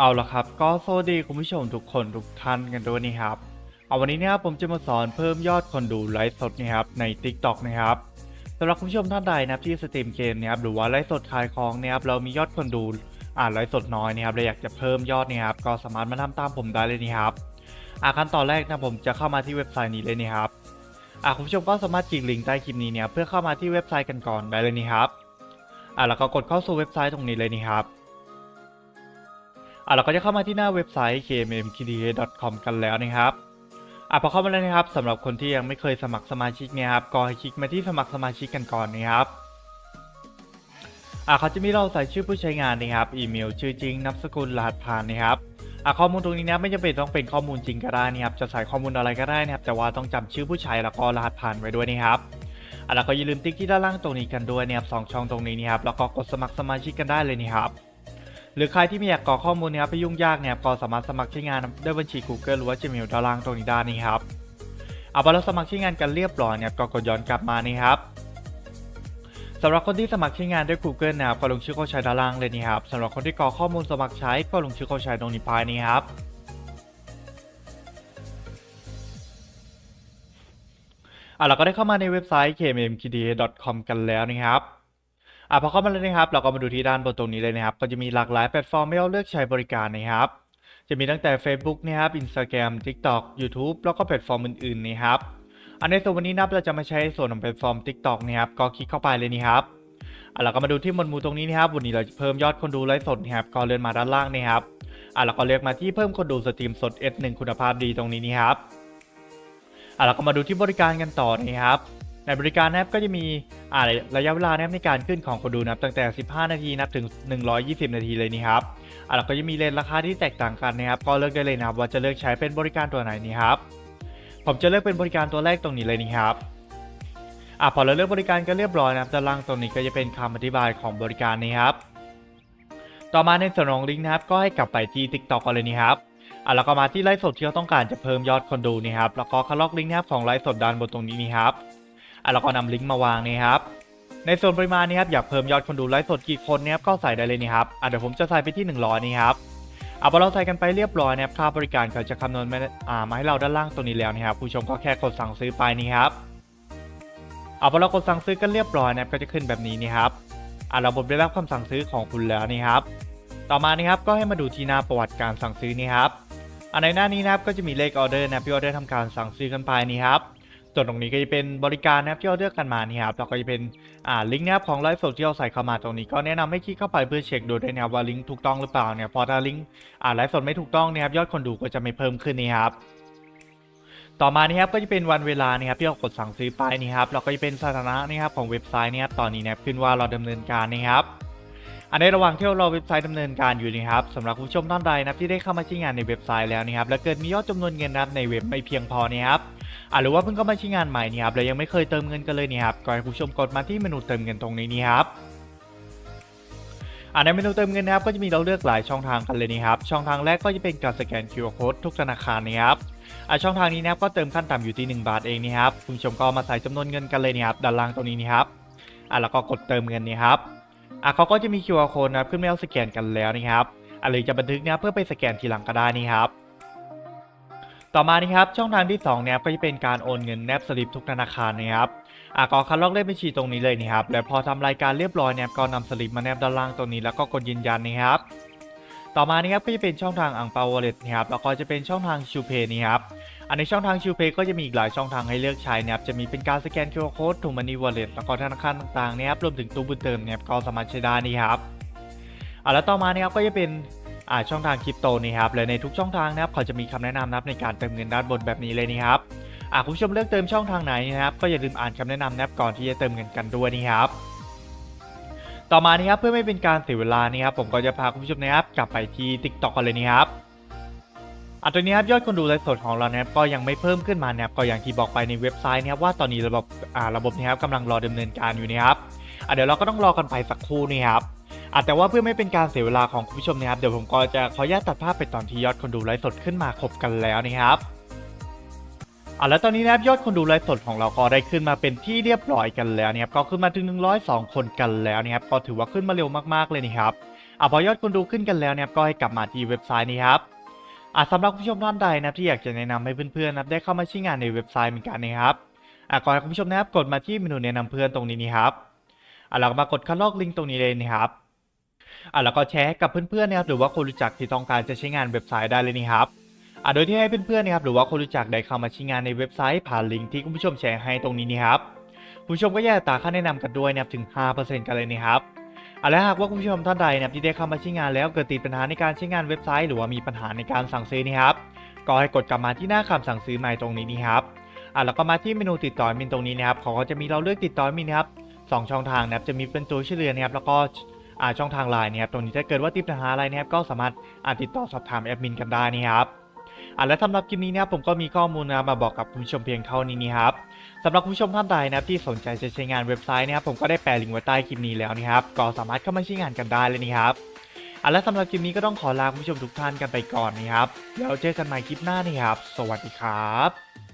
เอาละครับ ก็สวัสดีคุณผู้ชมทุกคนทุกท่านกันด้วยนะครับ เอาวันนี้เนะครับผมจะมาสอนเพิ่มยอดคนดูไลฟ์สดนะครับใน TikTok นะครับสำหรับคุณผู้ชมท่านใดนะครับที่สตรีมเกมนะครับหรือว่าไลฟ์สดขายของนะครับเรามียอดคนดูอ่านไลฟ์สดน้อยนะครับเราอยากจะเพิ่มยอดนะครับก็สามารถมาทำตามผมได้เลยนะครับอาขั้นตอนแรกนะผมจะเข้ามาที่เว็บไซต์นี้เลยนะครับอ่าคุณผู้ชมก็สามารถคลิกลิงก์ใต้คลิปนี้เนี่ยเพื่อเข้ามาที่เว็บไซต์กันก่อนได้เลยนะครับอ่าแล้วก็กดเข้าสู่เว็บไซต์ตรงนี้เลยนะครับ อะเราก็จะเข้ามาที่หน้าเว็บไซต์ kmmkda.com กันแล้วนะครับอะพอเข้ามาแล้วนะครับสำหรับคนที่ยังไม่เคยสมัครสมาชิกเนี่ยครับก็ให้คลิกมาที่สมัครสมาชิกกันก่อนนะครับอะเขาจะมีเราใส่ชื่อผู้ใช้งานนะครับอีเมลชื่อจริงนามสกุลรหัสผ่านนะครับอะข้อมูลตรงนี้นะไม่จำเป็นต้องเป็นข้อมูลจริงก็ได้นะครับจะใส่ข้อมูลอะไรก็ได้นะครับแต่ว่าต้องจำชื่อผู้ใช้แล้วก็รหัสผ่านไว้ด้วยนะครับอะแล้วก็อย่าลืมติ๊กที่ด้านล่างตรงนี้กันด้วยนะครับสองช่องตรงนี้นะครับแล้วก็กดสมัครสมาชิกกันได้เลยนี่ครับ หรือใครที่ไม่อยากกรอกข้อมูลนะครับไปยุ่งยากเนี่ยก็สามารถสมัครใช้งานด้วยบัญชี Google หรือว่า Gmail ด้านล่างตรงนี้ได้นี่ครับเอาพอเราสมัครใช้งานกันเรียบร้อยเนี่ยก็กดย้อนกลับมานี่ครับสำหรับคนที่สมัครใช้งานด้วย Google นะครับก็ลงชื่อเข้าใช้ด้านล่างเลยนี่ครับสำหรับคนที่กรอกข้อมูลสมัครใช้ก็ลงชื่อเข้าใช้ตรงนี้ไปนี่ครับอะเราก็ได้เข้ามาในเว็บไซต์ kmmkda.com กันแล้วนะครับ อะพอเข้ามาแล้วนะครับ เราก็มาดูที่ด้านบนตรงนี้เลยนะครับ ก็จะมีหลากหลายแพลตฟอร์มให้เราเลือกใช้บริการนะครับ จะมีตั้งแต่ Facebook นะครับ Instagram TikTok YouTube แล้วก็แพลตฟอร์มอื่นๆนะครับ อันในส่วนวันนี้นะครับเราจะมาใช้ส่วนของแพลตฟอร์ม TikTok นะครับ ก็คลิกเข้าไปเลยนี่ครับอะเราก็มาดูที่มวดหมู่ตรงนี้นะครับ วันนี้เราจะเพิ่มยอดคนดูไลฟ์สดนะครับ ก็เลื่อนมาด้านล่างนะครับอะเราก็เลือกมาที่เพิ่มคนดูสตรีมสด S1 คุณภาพดีตรงนี้นี่ครับอะเราก็มาดูที่บริการกันต่อนะครับ ในบริการนะครับก็จะมีอ่าระยะเวลานะครับในการขึ้นของคนดูนะครับตั้งแต่ 15 นาทีนะครับถึง 120 นาทีเลยนี่ครับอ่าแล้วก็จะมีเลนราคาที่แตกต่างกันนะครับก็เลือกได้เลยนะครับว่าจะเลือกใช้เป็นบริการตัวไหนนี่ครับผมจะเลือกเป็นบริการตัวแรกตรงนี้เลยนี่ครับอ่าพอเราเลือกบริการก็เรียบร้อยนะครับด้านล่างตรงนี้ก็จะเป็นคำอธิบายของบริการนี้ครับ ต่อมาในส่วนของลิงก์นะครับ ก็ให้กลับไปที่ TikTok กันเลยนี่ครับอะแล้วก็มาที่ไลฟ์สดที่เราต้องการจะเพิ่มยอดคนดูนี่ครับแล้วก็คลอกลิงก์นะครับของไลฟ์สดด้านบนตรงนี้นี่ครับ อะแล้วก็นำลิงก์มาวางนี่ครับในส่วนปริมาณนี่ครับอยากเพิ่มยอดคนดูไลฟ์สดกี่คนเนี่ยครับก็ใส่ได้เลยนี่ครับอะเดี๋ยวผมจะใส่ไปที่ 100 นี่ครับอะพอเราใส่กันไปเรียบร้อยนะครับค่าบริการก็จะคำนวณมาให้เราด้านล่างตรงนี้แล้วนี่ครับผู้ชมก็แค่กดสั่งซื้อไปนี่ครับเอะพอเรากดสั่งซื้อกันเรียบร้อยนะครับก็จะขึ้นแบบนี้นี่ครับอะระบบได้รับคำสั่งซื้อของคุณแล้วนี่ครับ ต่อมานี่ครับก็ให้มาดูที่หน้าประวัติการสั่งซื้อนี่ครับอันในหน้านี้นะครับก็จะมีเลขออเดอร์นะครับที่ออเดอร์ทำการสั่งซื้อกันไปนี่ครับ ส่วนตรงนี้ก็จะเป็นบริการนะครับที่ออเดอร์กันมานี่ครับแล้วก็จะเป็นอ่าลิงก์นะครับของไลฟ์สดที่เราใส่เข้ามาตรงนี้ ก็แนะนำให้คลิกเข้าไปเพื่อเช็คดูด้วยนะครับว่าลิงก์ถูกต้องหรือเปล่าเนี่ยพอถ้าลิงก์อ่าไลฟ์สดไม่ถูกต้องนะครับยอดคนดูก็จะไม่เพิ่มขึ้นนี่ครับต่อมานี่ครับก็จะเป็นวันเวลานะครับที่เรากดสั่งซื้อไปนี่ครับแล้วก็จะเป็นสถานะนะครับของเว็บไซต์นะครับตอนนี้นะครับขึ้นว่าเราดำเนินการนะครับอันในระหว่างที่เราเว็บไซต์ดำเนินการอยู่นะครับสำหรับผู้ชมท่านใดนะครับที่ได้เข้ามาใช้งานในเว็บไซต์แล้วนะครับและเกิดมียอดจำนวนเงินนับในเว็บไม่เพียงพอนะครับ อะหรือว่าเพิ่งเข้ามาใช้งานใหม่นี่ครับและยังไม่เคยเติมเงินกันเลยนี่ครับก็ให้ผู้ชมกดมาที่เมนูเติมเงินตรงนี้นี่ครับอะในเมนูเติมเงินนะครับก็จะมีเราเลือกหลายช่องทางกันเลยนี่ครับช่องทางแรกก็จะเป็นการสแกน QR Code ทุกธนาคารนะครับอะช่องทางนี้นะครับก็เติมขั้นต่ำอยู่ที่ 1 บาทเองนี่ครับคุณผู้ชมก็มาใส่จำนวนเงินกันเลยนี่ครับด้านล่างตรงนี้นี่ครับอะแล้วก็กดเติมเงินนี่ครับอะเขาก็จะมี QR code นะครับขึ้นมาให้เราสแกนกันแล้วนะครับอะหรือจะบันทึกนะเพื่อไปสแกนทีหลังก็ได้นี่ครับ ต่อมานี่ครับช่องทางที่2เนี่ยก็จะเป็นการโอนเงินแนบสลิปทุกธนาคารนะครับอะก็คัดลอกเลขบัญชีตรงนี้เลยนี่ครับแล้วพอทำรายการเรียบร้อยเนี่ยก็นำสลิปมาแนบด้านล่างตรงนี้แล้วก็กดยืนยันนะครับ ต่อมานี่ครับก็จะเป็นช่องทางอ่างเปาวอลเล็ตนะครับแล้วก็จะเป็นช่องทางชูเพย์นี่ครับอันในช่องทางชิวเพย์ก็จะมีอีกหลายช่องทางให้เลือกใช้นะครับ จะมีเป็นการสแกน QR Code ถูกมันนี่วอลเล็ตแล้วก็ธนาคารต่างๆนะครับ รวมถึงตู้บุญเติมเนี่ยก็สามารถใช้ได้นี่ครับอ่าแล้วต่อมาเนี่ยครับก็จะเป็น ช่องทางคริปโตนี่ครับและในทุกช่องทางนะครับเขาจะมีคำแนะนำนะครับในการเติมเงินด้านบนแบบนี้เลยนี่ครับอ่าคุณผู้ชมเลือกเติมช่องทางไหนนะครับ ก็อย่าลืมอ่านคำแนะนำนะครับก่อนที่จะเติมเงินกันด้วยนี่ครับต่อมานี่ครับเพื่อไม่เป็นการเสียเวลานี่ครับผมก็จะพาคุณผู้ชมนะครับกลับไปที่ TikTok กันเลยนี่ครับอันตัวนี้ครับยอดคนดูไลฟ์สดของเรานะครับก็ยังไม่เพิ่มขึ้นมานะครับก็อย่างที่บอกไปในเว็บไซต์นะครับว่าตอนนี้ระบบอ่าระบบนี้ครับกำลังรอดำเนินการอยู่นะครับอะเดี๋ยวเราก็ต้องรอกันไปสักครู่นี่ครับ อะแต่ว่าเพื่อไม่เป็นการเสียเวลาของคุณผู้ชมนะครับเดี๋ยวผมก็จะขออนุญาตตัดภาพไปตอนที่ยอดคนดูไลฟ์สดขึ้นมาครบกันแล้วนะครับอะแล้วตอนนี้นะครับยอดคนดูไลฟ์สดของเราก็ได้ขึ้นมาเป็นที่เรียบร้อยกันแล้วนะครับก็ขึ้นมาถึง 102 คนกันแล้วนะครับก็ถือว่าขึ้นมาเร็วมากๆเลยนะครับอะพอยอดคนดูขึ้นกันแล้วนะครับก็ให้กลับมาที่เว็บไซต์นี้ครับอะสำหรับคุณผู้ชมท่านใดนะที่อยากจะแนะนำให้เพื่อนๆนะได้เข้ามาใช้งานในเว็บไซต์เหมือนกันนะครับอะก่อนให้คุณผู้ชมนะครับกดมาที่เมนูแนะนำเพื่อนตรงนี้นี่ครับอะเราก็มากดคัดลอกลิงก์ตรงนี้เลยนะครับ อะแล้วก็แชร์กับเพื่อนๆนะครับหรือว่าคนรู้จักที่ต้องการจะใช้งานเว็บไซต์ได้เลยนี่ครับอะโดยที่ให้เพื่อนๆนะครับหรือว่าคนรู้จักได้เข้ามาใช้งานในเว็บไซต์ผ่านลิงก์ที่คุณผู้ชมแชร์ให้ตรงนี้นี่ครับคุณผู้ชมก็แยกอัตาค่าแนะนำกันด้วยนะครับถึง 5%กันเลยนะครับอะและหากว่าคุณผู้ชมท่านใดนะครับที่ได้เข้ามาใช้งานแล้วเกิดติดปัญหาในการใช้งานเว็บไซต์ หรือว่ามีปัญหาในการสั่งซื้อนี่ครับก็ให้กดกลับมาที่หน้าคำสั่งซื้อใหม่ตรงนี้นี่ครับอะแล้วก็มาที่เมนูติดต่อมินตรงนี้นะครับเขาก็จะมีเราเลือกติดต่อมินนะครับสองช่องทางนะครับจะมีเป็นตัวช่วยเหลือนะครับแล้วก็ ช่องทางไลน์นะครับตรงนี้ถ้าเกิดว่าติดปัญหาอะไรนะครับก็สามารถติดต่อสอบถามแอดมินกันได้นะครับอะและสำหรับคลิปนี้นะครับผมก็มีข้อมูลนะมาบอกกับคุณผู้ชมเพียงเท่านี้นี่ครับสำหรับคุณผู้ชมท่านใดนะครับที่สนใจจะใช้งานเว็บไซต์นะครับผมก็ได้แปะลิงก์ไว้ใต้คลิปนี้แล้วนะครับก็สามารถเข้ามาใช้งานกันได้เลยนะครับอะและสำหรับคลิปนี้ก็ต้องขอลาคุณผู้ชมทุกท่านกันไปก่อนนะครับแล้วเจอกันใหม่คลิปหน้านี่ครับ สวัสดีครับ